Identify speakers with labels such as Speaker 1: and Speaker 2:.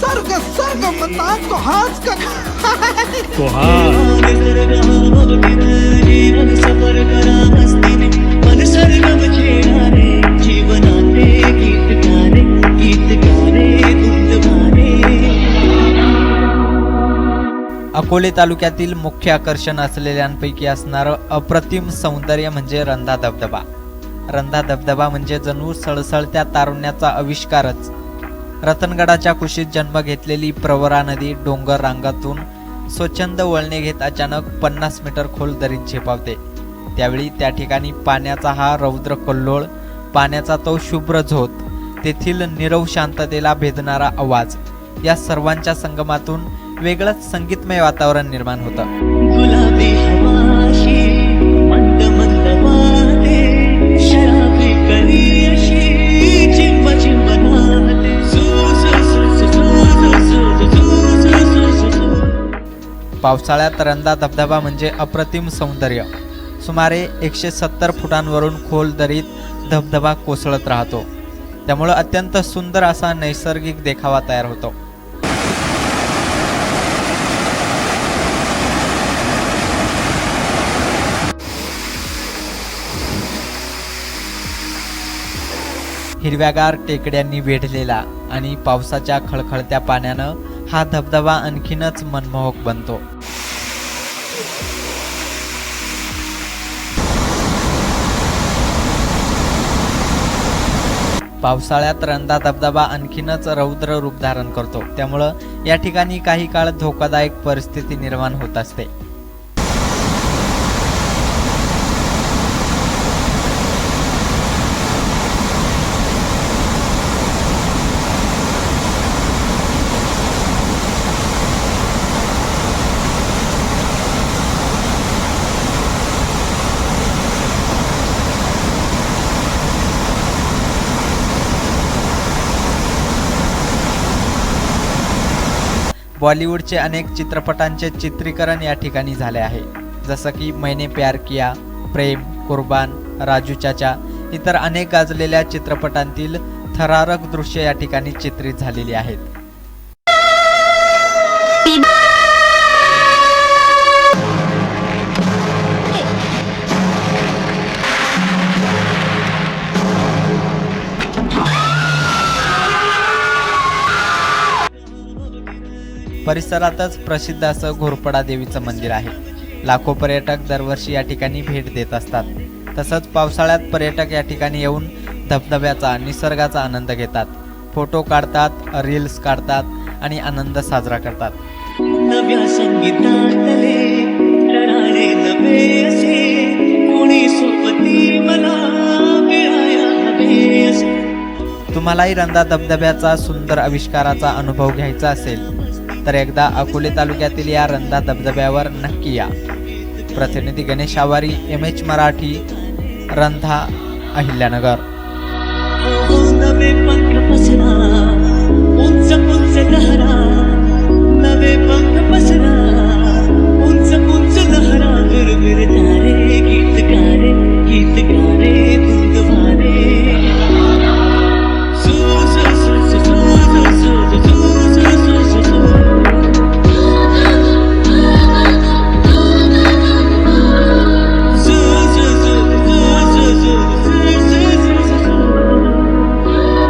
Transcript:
Speaker 1: सर्ग सर्ग तो हाच का
Speaker 2: हा
Speaker 3: जीवन सफर करा मन
Speaker 4: अकोले तालुक्यातील मुख्य आकर्षण असलेल्यांपैकी असणारं अप्रतिम सौंदर्य म्हणजे रंधा धबधबा. रंधा धबधबा म्हणजे जणू सळसळत्या तारुण्याचा आविष्कारच. रतनगडाच्या कुशीत जन्म घेतलेली प्रवरा नदी डोंगर रांगातून स्वच्छंद वळणे घेत अचानक पन्नास मीटर खोल दरीत झेपावते. त्यावेळी त्या ठिकाणी पाण्याचा हा रौद्र कल्लोळ पाण्याचा तो शुभ्र झोत तेथील निरव शांततेला भेदणारा आवाज या सर्वांच्या संगमातून वेगळंच संगीतमय वातावरण निर्माण होतं. पावसाळ्यात रंदा धबधबा म्हणजे अप्रतिम सौंदर्य. सुमारे एकशे सत्तर फुटांवरून खोल दरीत धबधबा कोसळत राहतो. त्यामुळं अत्यंत सुंदर असा नैसर्गिक देखावा तयार होतो. हिरव्यागार टेकड्यांनी वेढलेला आणि पावसाच्या खळखळत्या पाण्यानं हा धबधबा आणखीनच मनमोहक बनतो. पावसाळ्यात रंधा धबधबा आणखीनच रौद्र रूप धारण करतो. त्यामुळं या ठिकाणी काही काळ धोकादायक परिस्थिती निर्माण होत असते. बॉलिवूडचे अनेक चित्रपटांचे चित्रीकरण या ठिकाणी झाले आहे. जसं की मैने प्यार किया प्रेम कुर्बान राजू चाचा इतर अनेक गाजलेल्या चित्रपटांतील थरारक दृश्य या ठिकाणी चित्रित झालेली आहेत. परिसरातच प्रसिद्ध असं घोरपडा देवीचं मंदिर आहे. लाखो पर्यटक दरवर्षी या ठिकाणी भेट देत असतात. तसंच पावसाळ्यात पर्यटक या ठिकाणी येऊन धबधब्याचा निसर्गाचा आनंद घेतात. फोटो काढतात रील्स काढतात आणि आनंद साजरा करतात. तुम्हालाही रंधा धबधब्याचा सुंदर आविष्काराचा अनुभव घ्यायचा असेल. तर एकदा अकोले तालुक्यातील या रंधा धबधब्यावर नक्की या. प्रतिनिधी गणेश आवारी एम एच मराठी रंधा अहिल्यानगर.